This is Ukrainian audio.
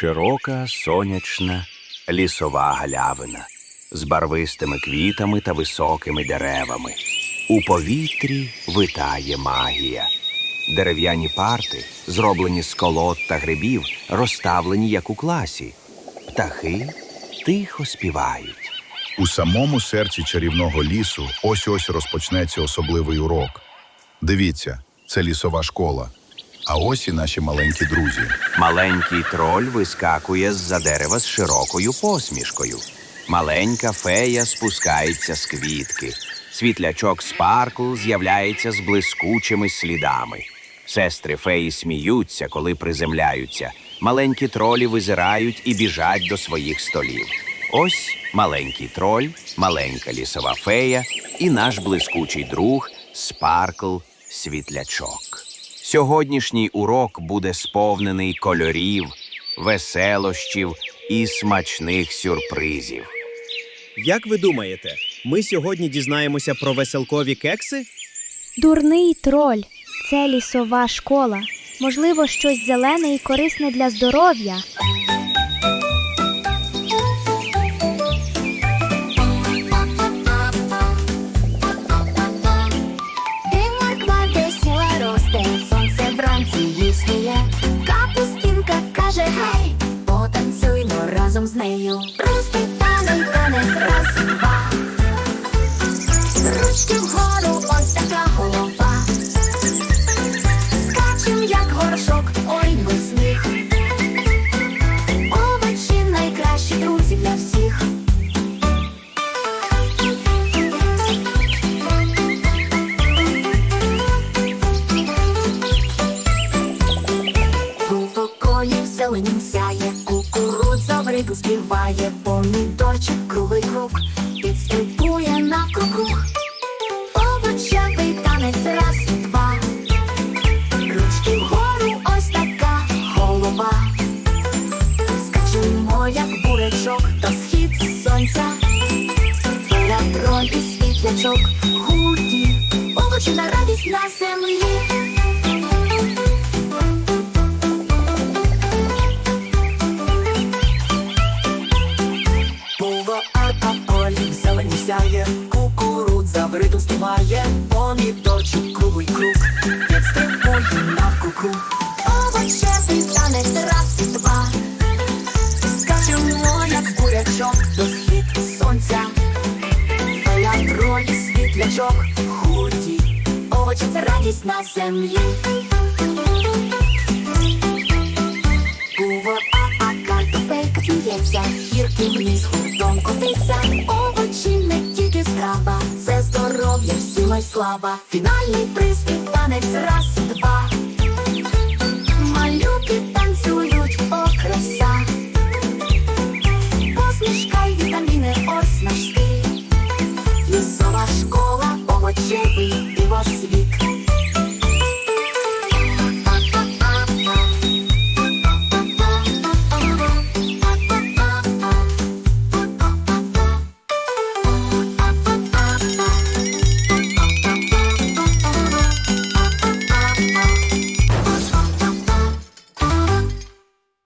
Широка, сонячна, лісова галявина з барвистими квітами та високими деревами. У повітрі витає магія. Дерев'яні парти, зроблені з колод та грибів, розставлені як у класі. Птахи тихо співають. У самому серці чарівного лісу ось ось розпочнеться особливий урок. Дивіться, це лісова школа. А ось і наші маленькі друзі. Маленький троль вискакує з-за дерева з широкою посмішкою. Маленька фея спускається з квітки. Світлячок Спаркл з'являється з блискучими слідами. Сестри феї сміються, коли приземляються. Маленькі тролі визирають і біжать до своїх столів. Ось маленький троль, маленька лісова фея і наш блискучий друг Спаркл Світлячок. Сьогоднішній урок буде сповнений кольорів, веселощів і смачних сюрпризів. Як ви думаєте, ми сьогодні дізнаємося про веселкові кекси? Дурний троль це лісова школа. Можливо, щось зелене і корисне для здоров'я. Сонце вранці. Капустінка каже гей, потанцюймо разом з нею. Просто танець, танець, раз, два. Ручки вгору, рику співає, помідорчик круглий круг, підстрибує навкруг. Овочевий танець раз, два. Ручки вгору, ось така голова. Скачемо, як бурячок, та схід сонця. Фея троль і світлячок, гурті, овочі на радість на землі. Сяє, кукурудза в ритм співає, помідорчик круглий круг, підстрибує навкруг. Овочевий танець раз, два. Скачемо, як бурячок, до схід сонця. Твоя троль, Світлячок, худі, овочі це радість на землі. було А картопелька сміється, гірки вниз гуртом котиться. слава. Фінальний приспів, танець раз, два. Малюки танцюють окреса. Посмішка й вітаміни, ось наш стиль. Лісова школа овочевий.